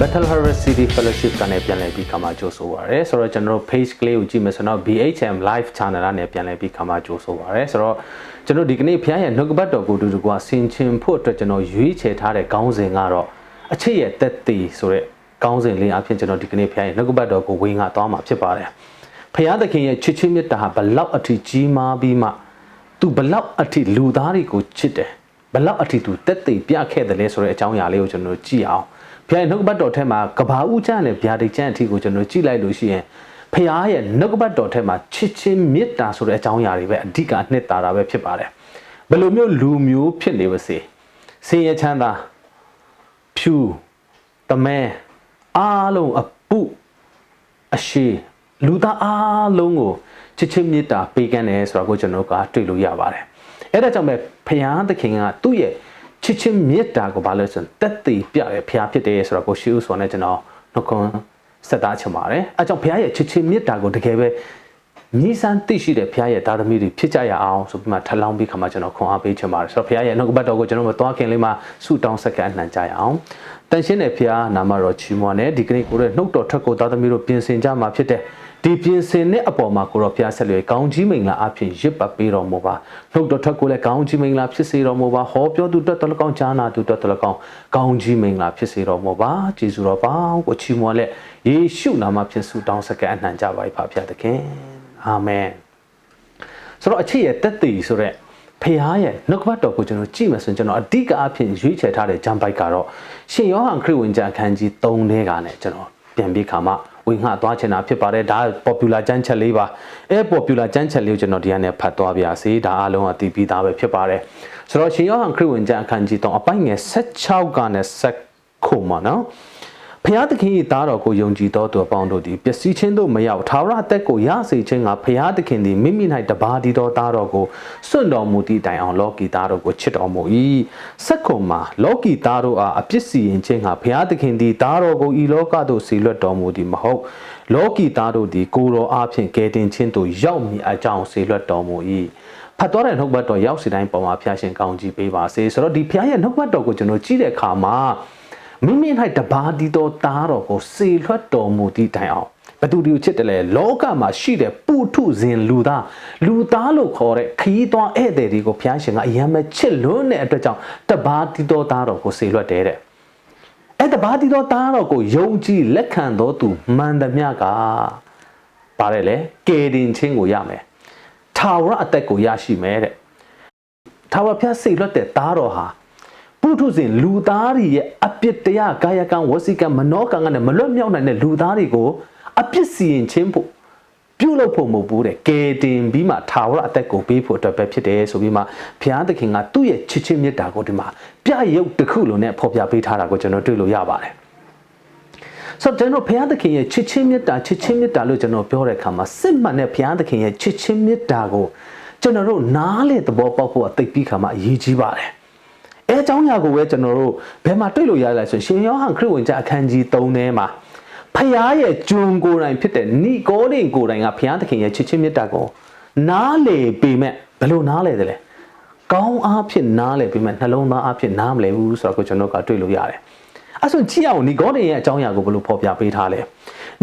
Battle Harvest City Fellowship ကနေပြန်လည်ပြီးခါမှကြိုးဆိုပါရယ်ဆိုတော့ကျွန်တော်တို့ page ကလေးကိုကြည့်မယ်ဆိုတော့ BHM Live Channel ကနေပြန်လည်ပြီးခါမှကြိုးဆိုပါရယ်ဆိုတော့ကျွန်တော်ဒီကနေ့ဖျားရဲ့နှုတ်ကပတ်တော်ကိုတူတူကဆင်ခြင်ဖို့အတွက်ကျွန်တော်ရွေးချယ်ထားတဲ့ခေါင်းစဉ်ကတော့အချစ်ရဲ့တက်တည်ဆိုတဲ့ခေါင်းစဉ်လေးအဖြစ်ကျွန်တော်ဒီကနေ့ဖျားရဲ့နှုတ်ကပတ်တော်ကိုဝင်ငါသွားမှာဖြစ်ပါတယ်ဖျားသခင်ရဲ့ချစ်ချင်းမြတ်တာဟာဘလောက်အထီးကြီးမားပြီးမှသူဘလောက်အထီးလူသားတွေကိုချစ်တယ်ဘလောက်အထီးသူတက်တည်ပြခဲ့တယ်လဲဆိုတဲ့အကြောင်းအရာလေးကိုကျွန်တော်ကြည့်အောင် ဖခင်နှုတ်ကပတ်တော်ထဲမှာကဘာဦးကျမ်းနဲ့ဗျာဒိတ်ကျမ်းအထိကိုကျွန်တော်ကြည့်လိုက်လို့ရှိရင်ဖခင်ရဲ့နှုတ်ကပတ်တော်ထဲမှာချစ်ချင်းမေတ္တာဆိုတဲ့အကြောင်းအရာတွေပဲအဓိကနှစ်သာတာပဲဖြစ်ပါတယ်ဘယ်လိုမျိုးလူမျိုးဖြစ်နေပါစေဆင်းရဲချမ်းသာဖြူတမဲအားလုံးအပုအရှိလူသားအားလုံးကိုချစ်ချင်းမေတ္တာပေးကမ်းတယ်ဆိုတာကိုကျွန်တော်ကတွေ့လို့ရပါတယ်အဲ့ဒါကြောင့်ပဲဖခင်သခင်ကသူ့ရဲ့ ချစ်ချင်းမေတ္တာကိုဘာလို့လဲဆိုရင်တက်တည်ပြတဲ့ဖခင်ဖြစ်တယ်ဆိုတော့ကိုရှိဦးဆိုတဲ့ကျွန်တော်နှုတ်ခွန်းဆက်သားချင်ပါတယ်အဲကြောင့်ဖခင်ရဲ့ချစ်ချင်းမေတ္တာကိုတကယ်ပဲမြည်စမ်းသိရှိတဲ့ဖခင်ရဲ့ဒါသမီးတွေဖြစ်ကြရအောင်ဆိုပြီးမှထပ်လောင်းပြီးခါမှကျွန်တော်ခွန်အားပေးချင်ပါတယ်ဆိုတော့ဖခင်ရဲ့နှုတ်ကပတ်တော်ကိုကျွန်တော်မသွားခင်လေးမှာဆုတောင်းဆက်ကအနှံကြရအောင်တန်ရှင်းတဲ့ဖခင်နာမတော်ချီးမွမ်းတဲ့ဒီကနေ့ကိုရဲ့နှုတ်တော်ထက်ကိုဒါသမီးတို့ပြင်ဆင်ကြမှာဖြစ်တဲ့ ဒီပြင်ဆင်တဲ့အပေါ်မှာကိုရောဖျားဆက်လွယ်ကောင်းကြီးမိန်လာအဖြစ်ရစ်ပတ်ပေးတော်မူပါနှုတ်တော်ထက်ကိုလည်းကောင်းကြီးမိန်လာဖြစ်စေတော်မူပါဟောပြောသူတက်တော်ကောင်းကြားနာသူတက်တော်ကောင်းကောင်းကြီးမိန်လာဖြစ်စေတော်မူပါကျေးဇူးတော်ပါကိုချီးမွမ်းလက်ယေရှုနာမဖြင့်ဆုတောင်းစကားအနှံကြပါ၏ဖဖျားသခင်အာမင်ဆိုတော့အချစ်ရဲ့တက်တည်ဆိုတဲ့ဖခင်ရဲ့နှုတ်ကပတ်တော်ကိုကျွန်တော်ကြည့်မယ်ဆိုရင်ကျွန်တော်အဓိကအဖြစ်ရွေးချယ်ထားတဲ့ဂျမ်ပိုက်ကတော့ရှင်ယောဟန်ခရစ်ဝင်ကျမ်းအခန်းကြီး3ထဲကနဲ့ကျွန်တော်ပြန်ပြီးခါမှ ဝင်ငှသွားချင်တာဖြစ်ပါတယ်ဒါ popular ကျမ်းချက်လေးပါအဲ popular ကျမ်းချက်လေးကိုကျွန်တော်ဒီကနေဖတ်သွားပါစေဒါအားလုံးအသိပြီးသားပဲဖြစ်ပါတယ်ဆိုတော့ရှင်ယောဟန်ခရစ်ဝင်ကျမ်းအခန်းကြီး3အပိုင်းငယ်16ကနေ7ခုမှာနော် ဖျားသခင်၏သားတော်ကိုယုံကြည်သောသူအပေါင်းတို့သည်ပျက်စီးခြင်းသို့မရောက်ထာဝရအသက်ကိုရစေခြင်းကဖျားသခင်သည်မိမိ၌တပါးတည်သောသားတော်ကိုစွန့်တော်မူသည့်တိုင်အောင်လောကီသားတော်ကိုချစ်တော်မူ၏စက္ကုံမှာလောကီသားတို့အားအပြစ်စီရင်ခြင်းကဖျားသခင်သည်သားတော်ကိုဤလောကသို့ဆီလွတ်တော်မူသည်မဟုတ်လောကီသားတို့သည်ကိုယ်တော်အားဖြင့်ကယ်တင်ခြင်းသို့ရောက်မည်အကြောင်းဆီလွတ်တော်မူ၏ဖတ်တော်တဲ့နှုတ်ဘတ်တော်ရောက်စီတိုင်းပေါ်မှာဖျားရှင်ကောင်းကြီးပေးပါစေဆိုတော့ဒီဖျားရဲ့နှုတ်ဘတ်တော်ကိုကျွန်တော်ကြည့်တဲ့အခါမှာ မိမိ၌တပါးတည်သောသားတော်ကိုစေလွှတ်တော်မူသည့်တိုင်အောင်ဘသူဒီကိုချစ်တယ်လဲလောကမှာရှိတဲ့ပုထုဇဉ်လူသားလူသားလို့ခေါ်တဲ့ခရီးသွားဧည့်သည်တွေကိုဘုရားရှင်ကအယံမဲ့ချစ်လွန်းတဲ့အတွက်ကြောင့်တပါးတည်သောသားတော်ကိုစေလွှတ်တယ်တဲ့အဲ့တပါးတည်သောသားတော်ကိုယုံကြည်လက်ခံတော်သူမှန်သမျှကပါတယ်လေကယ်တင်ခြင်းကိုရမယ်ထာဝရအသက်ကိုရရှိမယ်တဲ့ထာဝရဘုရားစေလွှတ်တဲ့သားတော်ဟာ ပုထုဇဉ်လူသားတွေရဲ့အပြစ်တရားကာယကံဝစီကံမနောကံကနဲ့မလွတ်မြောက်နိုင်တဲ့လူသားတွေကိုအပြစ်စီရင်ခြင်းဖို့ပြုလုပ်ဖို့မဟုတ်ဘူးတဲ့ကယ်တင်ပြီးမှထာဝရအသက်ကိုပေးဖို့အတွက်ပဲဖြစ်တယ်ဆိုပြီးမှဘုရားသခင်ကသူ့ရဲ့ချစ်ချင်းမေတ္တာကိုဒီမှာပြရုပ်တစ်ခုလုံးနဲ့ဖော်ပြပေးထားတာကိုကျွန်တော်တွေ့လို့ရပါတယ်ဆိုတော့ကျွန်တော်ဘုရားသခင်ရဲ့ချစ်ချင်းမေတ္တာချစ်ချင်းမေတ္တာလို့ကျွန်တော်ပြောတဲ့အခါမှာစစ်မှန်တဲ့ဘုရားသခင်ရဲ့ချစ်ချင်းမေတ္တာကိုကျွန်တော်တို့နားလေသဘောပေါက်ဖို့အသိပြီးခါမှာအရေးကြီးပါတယ် အဲအကြောင်းအရာကိုပဲကျွန်တော်တို့ဘယ်မှာတွေ့လို့ရလဲဆိုရှင်ယောဟန်ခရစ်ဝင်ကျမ်းအခန်းကြီး3ထဲမှာဖျားရဲ့ဂျွန်ကိုယ်တိုင်ဖြစ်တဲ့နိကောဒင်ကိုယ်တိုင်ကဖျားသခင်ရဲ့ချစ်ချင်းမေတ္တာကိုနားလေပေမဲ့ဘယ်လိုနားလေတယ်လဲကောင်းအားဖြင့်နားလေပေမဲ့နှလုံးသားအားဖြင့်နားမလဲဘူးဆိုတော့ကိုကျွန်တော်ကတွေ့လို့ရတယ်အဲ့ဆိုကြည့်အောင်နိကောဒင်ရဲ့အကြောင်းအရာကိုဘယ်လိုဖော်ပြပေးထားလဲ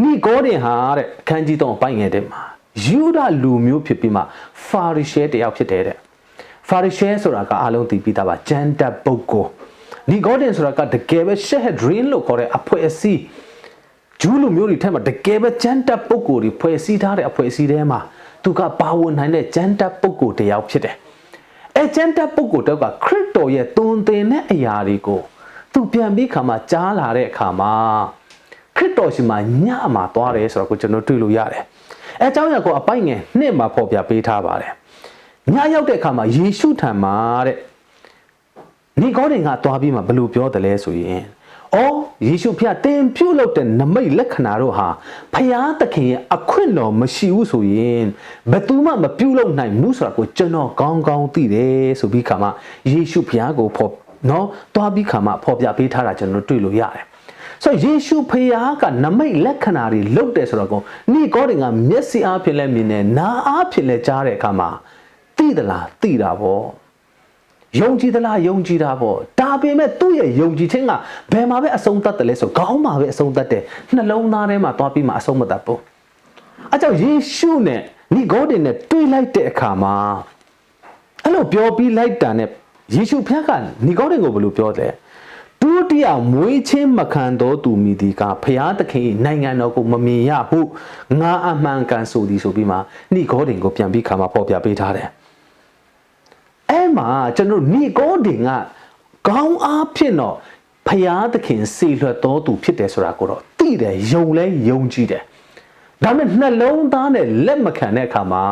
နိကောဒင်ဟာတဲ့အခန်းကြီး3အပိုင်းငယ်တဲ့မှာယူဒလူမျိုးဖြစ်ပြီးမှဖာရိရှဲတယောက်ဖြစ်တယ်တဲ့ ဖာရိရှဲဆိုတာကအားလုံးသိပြီးသားပါဂျန်တပ်ပုဂ္ဂိုလ်နီဂေါဒင်ဆိုတာကတကယ်ပဲရှက်ဟက်ဒရင်းလို့ခေါ်တဲ့အဖွဲ့အစည်းဂျူးလူမျိုးတွေထဲမှာတကယ်ပဲဂျန်တပ်ပုဂ္ဂိုလ်တွေဖွဲ့စည်းထားတဲ့အဖွဲ့အစည်းထဲမှာသူကပါဝင်နိုင်တဲ့ဂျန်တပ်ပုဂ္ဂိုလ်တယောက်ဖြစ်တယ်အဲဂျန်တပ်ပုဂ္ဂိုလ်တယောက်ကခရစ်တော်ရဲ့သွန်သင်တဲ့အရာတွေကိုသူပြန်ပြီးခါမှာကြားလာတဲ့အခါမှာခရစ်တော်ရှင်မှာညမှာသွားတယ်ဆိုတော့ကိုကျွန်တော်တွေ့လို့ရတယ်အဲအကြောင်းအရာကိုအပိုက်ငယ်နှစ်မှာဖော်ပြပေးထားပါတယ် ညရောက်တဲ့အခါမှာယေရှုထံမှာတဲ့နီကောဒင်ကသွားပြီးမှဘယ်လိုပြောတယ်လဲဆိုရင်အော်ယေရှုဖျားတင်ပြုတ်လို့တဲ့နမိတ်လက္ခဏာတို့ဟာဖျားသခင်ရဲ့အခွင့်တော်မရှိဘူးဆိုရင်ဘယ်သူမှမပြုတ်လို့နိုင်ဘူးဆိုတာကိုကျွန်တော်ကောင်းကောင်းသိတယ်ဆိုပြီးခါမှယေရှုဖျားကိုဖော်နော်သွားပြီးခါမှဖော်ပြပေးထားတာကျွန်တော်တွေ့လို့ရတယ်ဆိုယေရှုဖျားကနမိတ်လက္ခဏာတွေလုပ်တယ်ဆိုတော့ကိုနီကောဒင်ကမျက်စိအားဖြင့်လည်းမြင်တယ်နားအားဖြင့်လည်းကြားတဲ့အခါမှာ သိသလားသိတာပေါ့ယယုံကြည်သလားယုံကြည်တာပေါ့ဒါပေမဲ့သူ့ရဲ့ယုံကြည်ခြင်းကဘယ်မှာပဲအဆုံးသတ်တယ်လဲဆိုခေါင်းမှာပဲအဆုံးသတ်တယ်နှလုံးသားထဲမှာသွားပြီးမှအဆုံးမသတ်ဘူးအဲကြောင့်ယေရှုနဲ့နိဂေါဒင်နဲ့တွေ့လိုက်တဲ့အခါမှာအဲ့လိုပြောပြီးလိုက်တာနဲ့ယေရှုဖျက်ကနိဂေါဒင်ကိုဘယ်လိုပြောလဲဒုတိယမွေးချင်းမခံတော်သူမိဒီကဖျားသခင်၏နိုင်ငံတော်ကိုမမြင်ရဘူးငါအမှန်ကန်ဆိုသည်ဆိုပြီးမှနိဂေါဒင်ကိုပြန်ပြီးခါမှာပေါ်ပြပေးထားတယ် အဲ့မှာကျွန်တော်နိဂေါဒင်ကကောင်းအားဖြင့်တော့ဖျားသခင်စေလွှတ်တော်သူဖြစ်တယ်ဆိုတာကိုတော့သိတယ်ယုံလဲယုံကြည်တယ်ဒါပေမဲ့နှလုံးသားနဲ့လက်မခံတဲ့အခါမှာ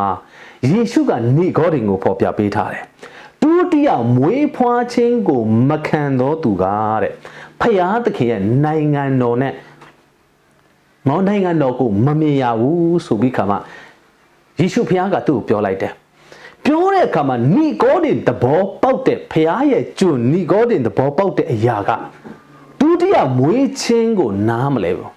ယေရှုကနိဂေါဒင်ကိုပေါ်ပြပေးထားတယ်ဒုတိယမွေးဖွားခြင်းကိုမခံတော်သူကတဲ့ဖျားသခင်ရဲ့နိုင်ငံတော်နဲ့မောင်နိုင်ငံတော်ကိုမမြင်ရဘူးဆိုပြီးခါမှယေရှုဖျားကသူ့ကိုပြောလိုက်တယ် ပြောတဲ့အခါမှာနီကောဒင်သဘောပေါက်တဲ့ဖျားရဲ့ကျွန်နီကောဒင်သဘောပေါက်တဲ့အရာကဒုတိယမွေးခြင်းကိုနားမလဲဘူး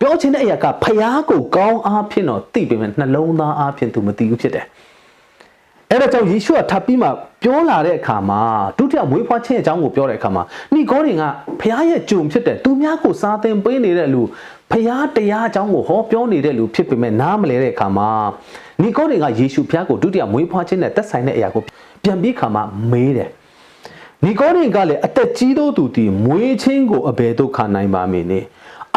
ပြောချင်တဲ့အရာကဖျားကိုကောင်းအားဖြင့်တော့သိပေမဲ့နှလုံးသားအားဖြင့်သူမသိဘူးဖြစ်တယ် အဲ့ဒါကြောင့်ယေရှုကထပ်ပြီးမှပြောလာတဲ့အခါမှာဒုတိယမွေးဖွားခြင်းအကြောင်းကိုပြောတဲ့အခါမှာနိဂေါဒင်ကဖျားရဲ့ဂျုံဖြစ်တဲ့သူများကိုစားသင်ပေးနေတဲ့လူဖျားတရားအကြောင်းကိုဟောပြောနေတဲ့လူဖြစ်ပေမဲ့နားမလဲတဲ့အခါမှာနိဂေါဒင်ကယေရှုဖျားကိုဒုတိယမွေးဖွားခြင်းနဲ့သက်ဆိုင်တဲ့အရာကိုပြန်ပြီးခါမှာမေးတယ်နိဂေါဒင်ကလည်းအသက်ကြီးသောသူသည်မွေးခြင်းကိုအဘယ်သို့ခံနိုင်ပါမည်နည်း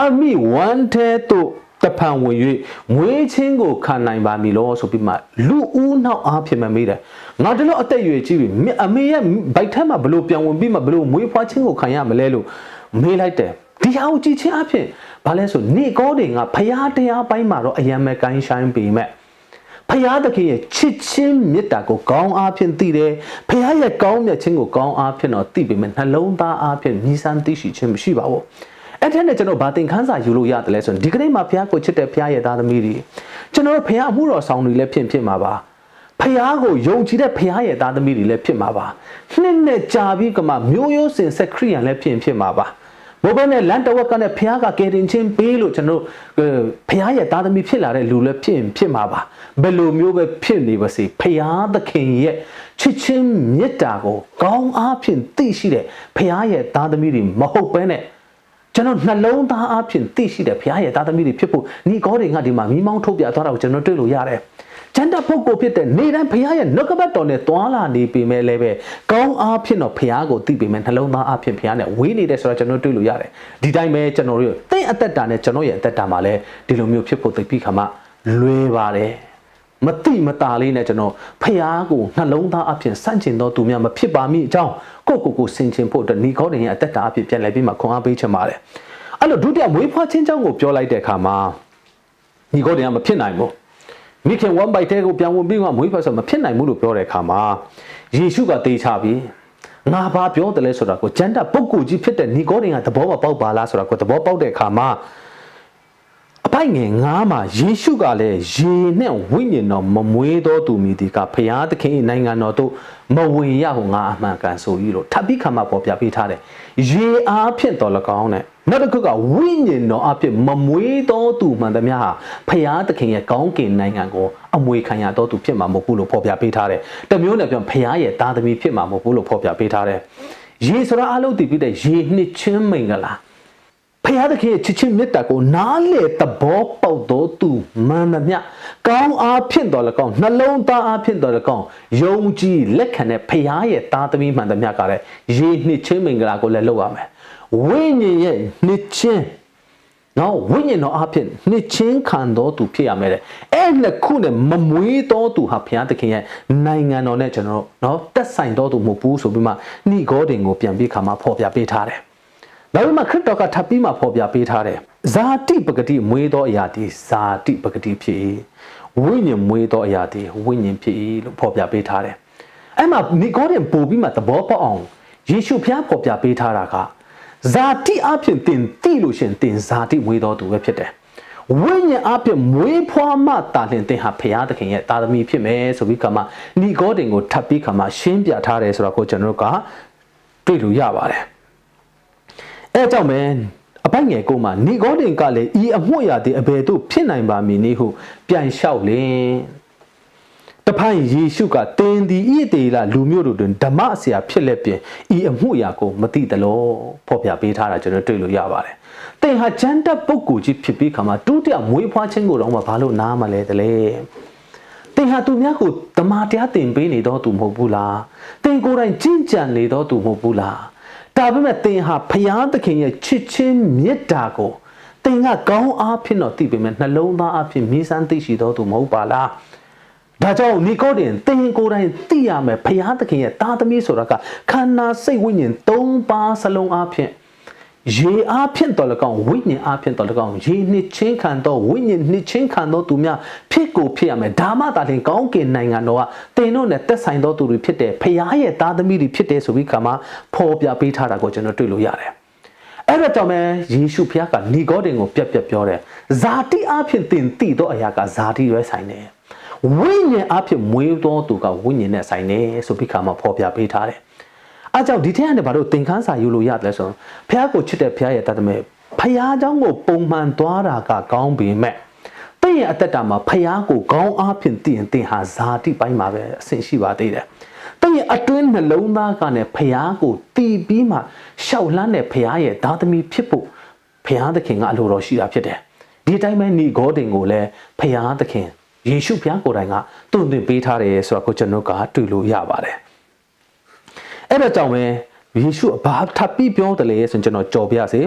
အမိဝမ်းထဲသို့ တဖန်ဝင်၍မွေးချင်းကိုခံနိုင်ပါမည်လို့ဆိုပြီးမှလူဦးနောက်အားဖြင့်မမေးတယ်ငါတလို့အသက်အရွယ်ကြီးပြီအမေရဲ့ဗိုက်ထက်မှာဘလို့ပြန်ဝင်ပြီးမှဘလို့မွေးဖွားချင်းကိုခံရမလဲလို့မေးလိုက်တယ်ဒီဟာကိုကြည့်ချင်းအဖြစ်ဘာလဲဆိုနေကောတွေကဖရာတရားပိုင်းမှာတော့အယံမဲ့ကိုင်းဆိုင်ပေမဲ့ဖရာသခင်ရဲ့ချစ်ချင်းမေတ္တာကိုကောင်းအားဖြင့်သိတယ်ဖရာရဲ့ကောင်းမြတ်ခြင်းကိုကောင်းအားဖြင့်တော့သိပေမဲ့နှလုံးသားအားဖြင့်မြည်ဆန်းသိရှိခြင်းမရှိပါဘူး အဲ့ထက်နဲ့ကျွန်တော်ဗာသင်ခန်းစာယူလို့ရတယ်လဲဆိုရင်ဒီကနေ့မှာဘုရားကိုချစ်တဲ့ဘုရားရဲ့သားသမီးတွေကျွန်တော်တို့ဘုရားအမှုတော်ဆောင်တွေလည်းဖြစ်ဖြစ်မှာပါဖះကိုယုံကြည်တဲ့ဖះရဲ့သားသမီးတွေလည်းဖြစ်မှာပါနှစ်နဲ့ကြာပြီးကမှမျိုးရိုးစင်ဆက်ခရိယန်လည်းဖြစ်ဖြစ်မှာပါဘိုးဘဲနဲ့လန်တဝက်ကနဲ့ဖះကကယ်တင်ချင်းပေးလို့ကျွန်တော်ဖះရဲ့သားသမီးဖြစ်လာတဲ့လူလည်းဖြစ်ဖြစ်မှာပါဘယ်လိုမျိုးပဲဖြစ်နေပါစေဖះသခင်ရဲ့ချစ်ချင်းမေတ္တာကိုကောင်းအားဖြင့်သိရှိတဲ့ဖះရဲ့သားသမီးတွေမဟုတ်ဘဲနဲ့ ကျွန်တော်နှလုံးသားအဖြစ်သိရှိတဲ့ဘုရားရဲ့သားသမီးတွေဖြစ်ဖို့ညီကောတွေကဒီမှာမိမောင်းထုတ်ပြသွားတာကိုကျွန်တော်တွေ့လို့ရတယ်။ကျန်တဲ့ပုဂ္ဂိုလ်ဖြစ်တဲ့နေတိုင်းဘုရားရဲ့နှုတ်ကပတ်တော်နဲ့တွာလာနေပေမဲ့လည်းပဲကောင်းအားဖြင့်တော့ဘုရားကိုသိပေမဲ့နှလုံးသားအဖြစ်ဘုရားနဲ့ဝေးနေတယ်ဆိုတော့ကျွန်တော်တွေ့လို့ရတယ်။ဒီတိုင်းပဲကျွန်တော်တို့သိအသက်တာနဲ့ကျွန်တော်ရဲ့အသက်တာမှာလည်းဒီလိုမျိုးဖြစ်ဖို့သိပြီးခါမှလွယ်ပါတယ်။ မတိမတာလေးနဲ့ကျွန်တော်ဖះကိုနှလုံးသားအဖြစ်စန့်ကျင်သောသူများမဖြစ်ပါမိအကြောင်းကိုကိုကိုဆင်ခြင်ဖို့အတွက်ဏီကောတင်ရဲ့အသက်တာအဖြစ်ပြန်လည်ပြီးမှခွန်အားပေးချင်ပါတယ်အဲ့လိုဒုတိယမွေးဖွားခြင်းကြောင့်ကိုပြောလိုက်တဲ့အခါမှာဏီကောတင်ကမဖြစ်နိုင်ဘူးမိခင်1 byte တဲကိုပြန်ဝင်ပြီးမှမွေးဖွားဆိုမဖြစ်နိုင်ဘူးလို့ပြောတဲ့အခါမှာယေရှုကတေချပြီးငါဘာပြောတယ်လဲဆိုတာကိုကျန်တဲ့ပုဂ္ဂိုလ်ကြီးဖြစ်တဲ့ဏီကောတင်ကသဘောမပေါက်ပါလားဆိုတာကိုသဘောပေါက်တဲ့အခါမှာအ ပိုက်ငယ်ငါးမှာယေရှုကလည်းရေနဲ့ဝိညာဉ်တော်မမွေးသောသူမိဒီကဖရာသခင်၏နိုင်ငံတော်သို့မဝင်ရဟုငါအမှန်ကန်ဆို၏လို့ထပ်ပြီးခါမှပေါ်ပြပေးထားတယ်။ရေအားဖြင့်တော်၎င်းနဲ့နောက်တစ်ခုကဝိညာဉ်တော်အဖြစ်မမွေးသောသူမှန်သမျှဟာဖရာသခင်ရဲ့ကောင်းကင်နိုင်ငံကိုအမွေခံရသောသူဖြစ်မှာမဟုတ်ဘူးလို့ဖော်ပြပေးထားတယ်။တမျိုးနဲ့ပြောဖရာရဲ့သားသမီးဖြစ်မှာမဟုတ်ဘူးလို့ဖော်ပြပေးထားတယ်။ရေဆိုတာအလုံးတည်ပြီးတဲ့ရေနှစ်ချင်းမင်္ဂလာ။ ဖခင်သခင်ရဲ့ချစ်ချင်းမေတ္တာကိုနားလေသဘောပေါက်တော်သူမှန်သမျှကောင်းအားဖြင့်တော်လည်းကောင်းနှလုံးသားအားဖြင့်တော်လည်းကောင်းယုံကြည်လက်ခံတဲ့ဖခင်ရဲ့သားသမီးမှန်သမျှကလည်းရေနှစ်ချင်းမင်္ဂလာကိုလည်းလုပ်ရမယ်ဝိညာဉ်ရဲ့နှစ်ချင်းနော်ဝိညာဉ်တော်အဖြစ်နှစ်ချင်းခံတော်သူဖြစ်ရမယ်တဲ့အဲ့နှစ်ခုနဲ့မမွေးတော်သူဟာဘုရားသခင်ရဲ့နိုင်ငံတော်နဲ့ကျွန်တော်တို့နော်တက်ဆိုင်တော်သူမဟုတ်ဘူးဆိုပြီးမှဏိဂောတင်ကိုပြန်ပြီးခါမှဖော်ပြပေးထားတယ် ဒါပေမဲ့ခရစ်တော်ကထပ်ပြီးမှဖော်ပြပေးထားတယ်ဇာတိပဂတိမွေးသောအရာသည်ဇာတိပဂတိဖြစ်၏ဝိညာဉ်မွေးသောအရာသည်ဝိညာဉ်ဖြစ်၏လို့ဖော်ပြပေးထားတယ်အဲ့မှာနိဂေါဒင်ပို့ပြီးမှသဘောပေါက်အောင်ယေရှုဖျားဖော်ပြပေးထားတာကဇာတိအဖြစ်တင်တိလို့ရှင်တင်ဇာတိမွေးသောသူပဲဖြစ်တယ်ဝိညာဉ်အပြည့်မွေးဖွားမှတာလင်တင်ဟာဖရာသခင်ရဲ့တာသမီဖြစ်မယ်ဆိုပြီးကမှနီဂေါဒင်ကိုထပ်ပြီးကမှရှင်းပြထားတယ်ဆိုတော့ကိုကျွန်တော်တို့ကတွေ့လို့ရပါတယ် အဲကြောင့်ပဲအပိုက်ငယ်ကိုမှနီဂေါတင်ကလည်းဤအမှုရာသည်အဘယ်သို့ဖြစ်နိုင်ပါမည်နည်းဟုပြန်လျှောက်လင်တဖိုင်ယေရှုကတင်းဒီဣတေလလူမျိုးတို့တွင်ဓမ္မဆရာဖြစ်လက်ပြင်ဤအမှုရာကိုမသိသလိုဖော်ပြပေးထားတာကျွန်တော်တွေ့လို့ရပါတယ်။တင်ဟာဂျန်တက်ပုဂ္ဂိုလ်ကြီးဖြစ်ပြီးခါမှာဒုတိယမွေးဖွားခြင်းကိုတော့ဘာလို့နားမလဲတလဲ။တင်ဟာသူများကိုတမာတရားတင်ပေးနေတော့သူမဟုတ်ဘူးလား။တင်ကိုယ်တိုင်ကြင်ကြံနေတော့သူမဟုတ်ဘူးလား။ ဒါပေမဲ့တင်ဟာဖျားသခင်ရဲ့ချစ်ချင်းမေတ္တာကိုတင်ကကောင်းအားဖြင့်တော့သိပေမဲ့နှလုံးသားအဖြစ်မြည်စမ်းသိရှိတော့သူမဟုတ်ပါလား။ဒါကြောင့်နီကိုဒင်သင်ကိုယ်တိုင်သိရမယ်ဖရာသခင်ရဲ့တာသမီဆိုတာကခန္ဓာစိတ်ဝိညာဉ်၃ပါးစလုံးအဖြစ် ရေအားဖြင့်တော်လကောင်ဝိညာဉ်အားဖြင့်တော်လကောင်ရေနှစ်ချင်းခံသောဝိညာဉ်နှစ်ချင်းခံသောသူများဖြစ်ကိုဖြစ်ရမယ်ဒါမှသာလျှင်ကောင်းကင်နိုင်ငံတော်ကတင်တို့နဲ့သက်ဆိုင်သောသူတွေဖြစ်တယ်ဖရာရဲ့တာသမီတွေဖြစ်တယ်ဆိုပြီးခါမှာဖော်ပြပေးထားတာကိုကျွန်တော်တွေ့လို့ရတယ်အဲ့တော့ကြောင့်မဲယေရှုဖခင်ကနီဂေါဒင်ကိုပြက်ပြက်ပြောတယ်ဇာတိအဖြစ်တင်တည်သောအရာကဇာတိရွယ်ဆိုင်တယ်ဝိညာဉ်အဖြစ်မွေးသောသူကဝိညာဉ်နဲ့ဆိုင်တယ်ဆိုပြီးခါမှာဖော်ပြပေးထားတယ်။ အဲကြောင့်ဒီထက်ကနေဘာလို့သင်ခန်းစာယူလို့ရတယ်လဲဆိုတော့ဖះကိုချစ်တဲ့ဖះရဲ့တတ်တဲ့ဖះเจ้าကိုပုံမှန်သွားတာကကောင်းပေမဲ့တင့်ရဲ့အသက်တာမှာဖះကိုကောင်းအားဖြင့်သိရင်သင်ဟာဇာတိပိုင်းမှာပဲအဆင်ရှိပါသေးတယ်။တင့်ရဲ့အတွင်းနှလုံးသားကလည်းဖះကိုတည်ပြီးမှရှောက်လန်းတဲ့ဖះရဲ့ဓာသမီဖြစ်ဖို့ဖះသခင်ကအလိုတော်ရှိတာဖြစ်တယ်။ဒီတိုင်းပဲညီဂေါတင်ကိုလည်းဖះသခင်ယေရှုဖျားကိုယ်တိုင်ကတုံ့တင်ပေးထားတယ်ဆိုတော့ကိုကျွန်တော်ကတွေ့လို့ရပါတယ် အဲ့တော့ကြောင့်ပဲယေရှုဘာထပ်ပြီးပြောတယ်လဲဆိုရင်ကျွန်တော်ကြော်ပြစေ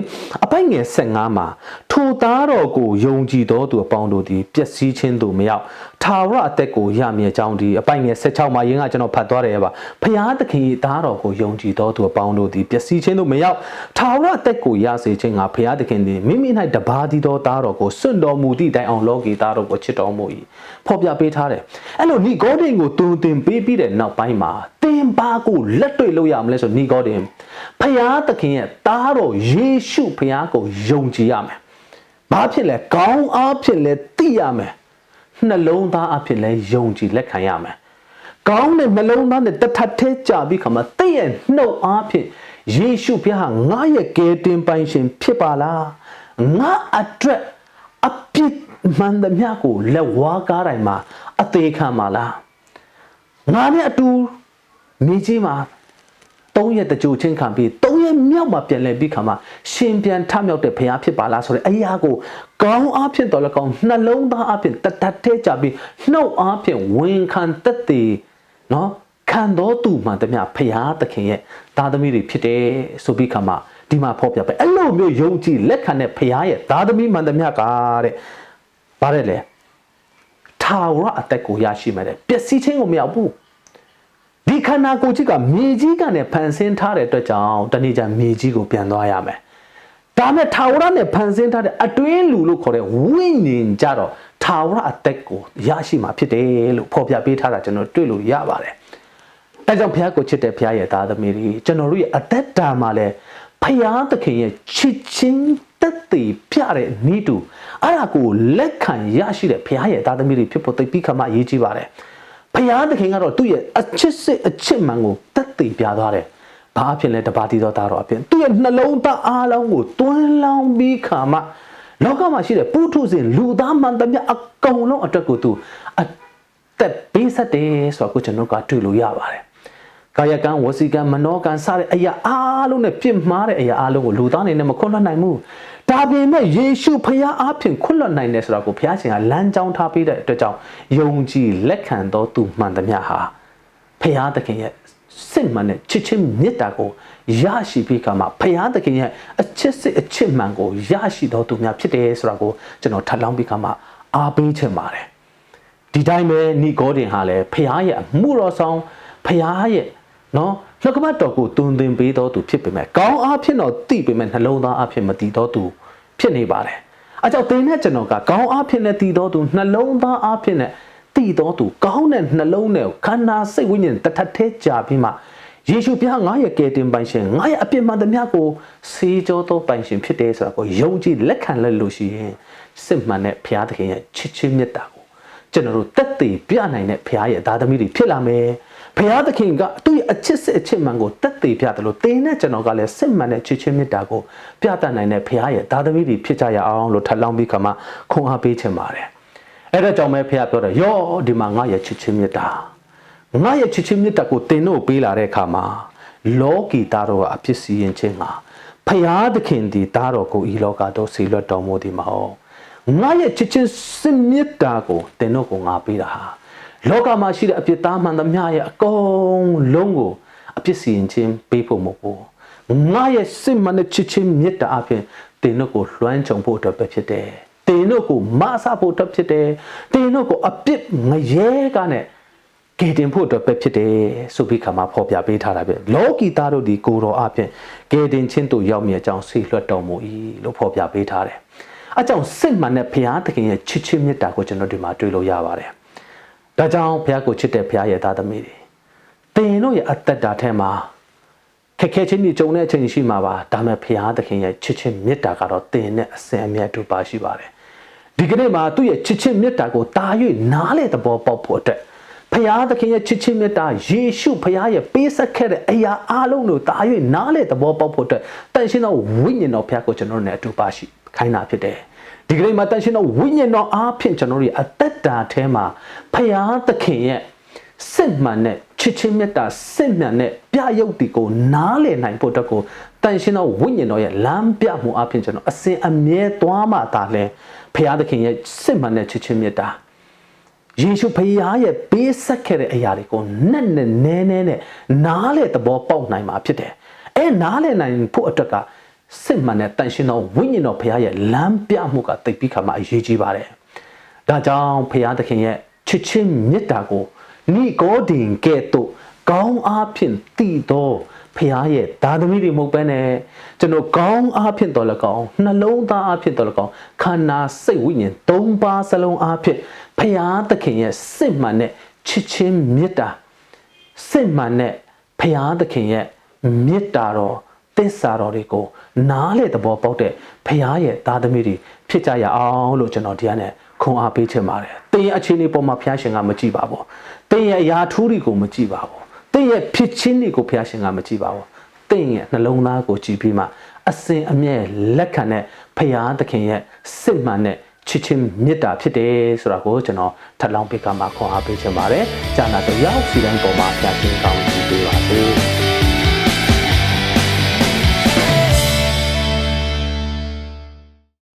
အပိုက်ငယ်15မှာထိုသားတော်ကိုယုံကြည်တော်သူအပေါင်းတို့သည်ပျက်စီးခြင်းသို့မရောက် ထာဝရအသက်ကိုရမည်အကြောင်းဒီအပိုက်ငယ်16မှာယင်းကကျွန်တော်ဖတ်သွားတယ်ပါဖျားသခင်သားတော်ကိုယုံကြည်တော်သူအပေါင်းတို့သည်ပျက်စီးခြင်းသို့မရောက်ထာဝရအသက်ကိုရစေခြင်းကဖျားသခင်သည်မိမိ၌တပါးတည်သောသားတော်ကိုစွန့်တော်မူသည့်တိုင်အောင်လောကီသားတော်ကိုချစ်တော်မူ၏ဖော်ပြပေးထားတယ်အဲ့လိုနိဂေါဒင်ကိုတူတင်ပေးပြီးတဲ့နောက်ပိုင်းမှာတင်ပါကိုလက်တွေ့လို့ရမလဲဆိုနိဂေါဒင်ဖျားသခင်ရဲ့သားတော်ယေရှုဖျားကိုယုံကြည်ရမယ်ဘာဖြစ်လဲကောင်းအားဖြင့်လဲသိရမယ် နှလုံးသားအဖြစ်လဲယုံကြည်လက်ခံရမယ်ကောင်းတဲ့နှလုံးသားနဲ့တထထဲကြပြီးခါမှာတည့်ရဲ့နှုတ်အားဖြင့်ယေရှုဖျားဟာငါရဲ့ကယ်တင်ပိုင်ရှင်ဖြစ်ပါလားငါအတွက်အပြစ်မှန်သမျှကိုလက်ဝါးကားတိုင်းမှာအသေးခံပါလားငါနဲ့အတူမိကြီးမှာ ၃ရက်တကြိုချင်းခံပြီး၃ရက်မြောက်မှာပြန်လဲပြီးခါမှာရှင်ပြန်ထမြောက်တဲ့ဘုရားဖြစ်ပါလားဆိုတဲ့အရာကိုကောင်းအားဖြင့်တော်လည်းကောင်းနှလုံးသားအားဖြင့်တတထဲကြပြီးနှုတ်အားဖြင့်ဝန်ခံသက်သေနော်ခံတော်သူမှတမျှဘုရားသခင်ရဲ့သားသမီးတွေဖြစ်တယ်ဆိုပြီးခါမှာဒီမှာဖော်ပြပဲအဲ့လိုမျိုးယုံကြည်လက်ခံတဲ့ဘုရားရဲ့သားသမီးမှန်သမျှကတဲ့ဗါတယ်လေထာဝရအသက်ကိုရရှိမယ်တဲ့ပျက်စီးခြင်းကိုမရောက်ဘူး ဒီခန္ဓာကိုယ်ကြီးကမြေကြီးကနဲ့ဖန်ဆင်းထားတဲ့အတွက်ကြောင့်တနေ့ကျမြေကြီးကိုပြန်သွားရမယ်။ဒါမဲ့ထာဝရနဲ့ဖန်ဆင်းထားတဲ့အတွင်းလူလို့ခေါ်တဲ့ဝိညာဉ်ကြတော့ထာဝရအသက်ကိုရရှိမှာဖြစ်တယ်လို့ဖော်ပြပေးထားတာကျွန်တော်တွေ့လို့ရပါတယ်။အဲကြောင့်ဘုရားကိုချစ်တဲ့ဘုရားရဲ့သားသမီးတွေကျွန်တော်တို့ရဲ့အသက်တာမှာလည်းဘုရားသခင်ရဲ့ချစ်ချင်းတက်တည်ပြတဲ့ဤတူအဲ့ဒါကိုလက်ခံရရှိတဲ့ဘုရားရဲ့သားသမီးတွေဖြစ်ဖို့သိပြီးခါမှအရေးကြီးပါတယ်။ ဖယားသခင်ကတော့သူ့ရဲ့အချစ်စစ်အချစ်မှန်ကိုတက်တည်ပြသွားတယ်။ဘာအဖြစ်လဲတပါးတီတော်သားတော်အဖြစ်သူ့ရဲ့နှလုံးသားအားလုံးကိုတွန်းလောင်းပြီးခါမှလောကမှာရှိတဲ့ပုထုဇဉ်လူသားမှန်သမျှအကုန်လုံးအတွက်ကိုသူအသက်ပေးဆက်တယ်ဆိုတော့ကိုကျွန်တော်ကတွေ့လို့ရပါတယ်။ကာယကံဝစီကံမနောကံစတဲ့အရာအားလုံးနဲ့ပြစ်မှားတဲ့အရာအားလုံးကိုလူသားအနေနဲ့မခွင့်လွှတ်နိုင်ဘူး ဒါပေမဲ့ယေရှုဖခင်အားဖြင့်ခွင့်လွှတ်နိုင်တယ်ဆိုတာကိုဘုရားရှင်ကလမ်းကြောင်းထားပေးတဲ့အတွက်ကြောင့်ယုံကြည်လက်ခံသောသူမှန်သမျှဟာဖခင်သခင်ရဲ့စစ်မှန်တဲ့ချစ်ချင်းမေတ္တာကိုရရှိပြီးကမှဖခင်သခင်ရဲ့အချစ်စစ်အချစ်မှန်ကိုရရှိသောသူများဖြစ်တယ်ဆိုတာကိုကျွန်တော်ထပ်လောင်းပြီးကမှအားပေးချင်ပါတယ်ဒီတိုင်းပဲနိဂေါဒင်ဟာလည်းဖခင်ရဲ့အမှုတော်ဆောင်ဖခင်ရဲ့နော် နှုတ်ကပတ်တော်ကိုတုံသင်ပေးတော်သူဖြစ်ပေမဲ့ကောင်းအားဖြင့်တော့သိပေမဲ့နှလုံးသားအားဖြင့်မတည်တော်သူဖြစ်နေပါတယ်အကြောင်းသင်နဲ့ကျွန်တော်ကကောင်းအားဖြင့်နဲ့တည်တော်သူနှလုံးသားအားဖြင့်နဲ့တည်တော်သူကောင်းတဲ့နှလုံးနဲ့ခန္ဓာစိတ်ဝိညာဉ်တထထဲကြာပြီးမှယေရှုပြားငါရဲ့ကယ်တင်ပိုင်ရှင်ငါရဲ့အပြစ်မှန်သမျှကိုစေကြောသောပိုင်ရှင်ဖြစ်တယ်ဆိုတာကိုယုံကြည်လက်ခံလက်လို့ရှိရင်စစ်မှန်တဲ့ဘုရားသခင်ရဲ့ချစ်ချင်းမေတ္တာကိုကျွန်တော်တို့တက်တည်ပြနိုင်တဲ့ဘုရားရဲ့သားသမီးတွေဖြစ်လာမယ် ဘုရားသခင်ကသူ့ရဲ့အချစ်စစ်အချစ်မှန်ကိုတက်သေးပြတယ်လို့တင်းနဲ့ကျွန်တော်ကလည်းစစ်မှန်တဲ့ချစ်ချင်းမေတ္တာကိုပြတတ်နိုင်တဲ့ဘုရားရဲ့သားသမီးတွေဖြစ်ကြရအောင်လို့ထပ်လောင်းပြီးခါမှခွန်အားပေးချင်ပါတယ်အဲ့ဒါကြောင့်ပဲဖះပြောတယ်ယောဒီမှာငါရဲ့ချစ်ချင်းမေတ္တာငါရဲ့ချစ်ချင်းမေတ္တာကိုတင်တို့ပေးလာတဲ့အခါမှာလောကီသားတော်ကအဖြစ်စီရင်ခြင်းမှာဖះသခင်ဒီသားတော်ကိုဤလောကတော်ဆေလွတ်တော်မူသည်မဟုတ်ငါရဲ့ချစ်ချင်းစင်မေတ္တာကိုတင်တို့ကိုငါပေးတာဟာ လောကမှာရှိတဲ့အဖြစ်သားမှန်သမျှရဲ့အကုန်လုံးကိုအဖြစ်စီရင်ခြင်းပေးဖို့မဟုတ်ဘူးငါရဲ့စစ်မှန်တဲ့ချစ်ချင်းမေတ္တာအပြင်တင်တို့ကိုလွှမ်းခြုံဖို့အတွက်ပဲဖြစ်တယ်တင်တို့ကိုမဆဖို့အတွက်ဖြစ်တယ်တင်တို့ကိုအပြစ်ငရဲကနဲ့ကယ်တင်ဖို့အတွက်ပဲဖြစ်တယ်ဆိုပြီးခါမှာဖော်ပြပေးထားတာပဲလောကီသားတို့ဒီကိုတော်အပြင်ကယ်တင်ခြင်းတို့ရောက်မြအကြောင်းဆေလွတ်တော်မူ၏လို့ဖော်ပြပေးထားတယ်အကြောင်းစစ်မှန်တဲ့ဘုရားသခင်ရဲ့ချစ်ချင်းမေတ္တာကိုကျွန်တော်ဒီမှာတွေ့လို့ရပါတယ် ဒါကြောင့်ဘုရားကိုချစ်တဲ့ဘုရားရဲ့သားသမီးတွေတင်တို့ရဲ့အသက်တာထဲမှာခက်ခဲချင်းတွေကြုံတဲ့အချိန်ရှိမှာပါဒါပေမဲ့ဘုရားသခင်ရဲ့ချစ်ချင်းမေတ္တာကတော့တင်နဲ့အစဉ်အမြဲတူပါရှိပါတယ်ဒီကနေ့မှာသူ့ရဲ့ချစ်ချင်းမေတ္တာကိုတာ၍နားလေသဘောပေါက်ဖို့အတွက်ဖရာသခင်ရဲ့ချစ်ချင်းမေတ္တာယေရှုဖရာရဲ့ပေးဆက်ခဲ့တဲ့အရာအလုံးတို့တာ၍နားလေသဘောပေါက်ဖို့အတွက်တန်ရှင်းသောဝိညာဉ်တော်ဖရာကိုကျွန်တော်တို့နဲ့အတူပါရှိခိုင်းတာဖြစ်တယ် ဒီကနေ့မှာတန်ရှင်းသောဝိညာဉ်တော်အားဖြင့်ကျွန်တော်တို့ရဲ့အသက်တာထဲမှာဖရာသခင်ရဲ့စစ်မှန်တဲ့ချစ်ချင်းမေတ္တာစစ်မှန်တဲ့ပြရုပ်တီကိုနားလည်နိုင်ဖို့အတွက်ကိုတန်ရှင်းသောဝိညာဉ်တော်ရဲ့လမ်းပြမှုအပြင်ကျွန်တော်အစဉ်အမြဲသွားမှသာလဲဖရာသခင်ရဲ့စစ်မှန်တဲ့ချစ်ချင်းမေတ္တာယေရှုဖခင်ရဲ့ပေးဆက်ခဲ့တဲ့အရာတွေကိုနဲ့နဲ့နဲနဲနဲ့နားလေသဘောပေါက်နိုင်မှာဖြစ်တယ်။အဲနားလေနိုင်ဖို့အတွက်က စစ်မှန်တဲ့တန်ရှင်တော်ဝိညာဉ်တော်ဖခင်ရဲ့လမ်းပြမှုကတိတ်ပြီးခါမှအရေးကြီးပါတယ်။ဒါကြောင့်ဖခင်သခင်ရဲ့ချစ်ချင်းမေတ္တာကိုနိကောဒင်ကဲ့သို့ကောင်းအားဖြင့်တည်သောဖခင်ရဲ့ဒါသမီးတွေမဟုတ်ဘဲနဲ့ကျွန်တော်ကောင်းအားဖြင့်တော်လည်းကောင်းနှလုံးသားအားဖြင့်တော်လည်းကောင်းခန္ဓာစိတ်ဝိညာဉ်သုံးပါးစလုံးအားဖြင့်ဖခင်သခင်ရဲ့စစ်မှန်တဲ့ချစ်ချင်းမေတ္တာစစ်မှန်တဲ့ဖခင်သခင်ရဲ့မေတ္တာတော်သစ္စာတော်တွေကို နားလေသဘောပေါက်တဲ့ဖခင်ရဲ့သားသမီးတွေဖြစ်ကြရအောင်လို့ကျွန်တော်ဒီကနေ့ခွန်အားပေးချင်ပါတယ်။တင်းရဲ့အခြေအနေပေါ်မှာဖခင်ရှင်ကမကြည့်ပါဘူး။တင်းရဲ့အရာထူးတွေကိုမကြည့်ပါဘူး။တင်းရဲ့ဖြစ်ချင်းတွေကိုဖခင်ရှင်ကမကြည့်ပါဘူး။တင်းရဲ့နှလုံးသားကိုကြည့်ပြီးမှအစဉ်အမြဲလက်ခံတဲ့ဖခင်သခင်ရဲ့စစ်မှန်တဲ့ချစ်ချင်းမေတ္တာဖြစ်တယ်ဆိုတာကိုကျွန်တော်ထပ်လောင်းပေးကမှာခွန်အားပေးချင်ပါတယ်။ဂျာနာတယောက်စီတိုင်းပေါ်မှာဖခင်ရှင်ကောင်းကြည့်ပေးပါစေ။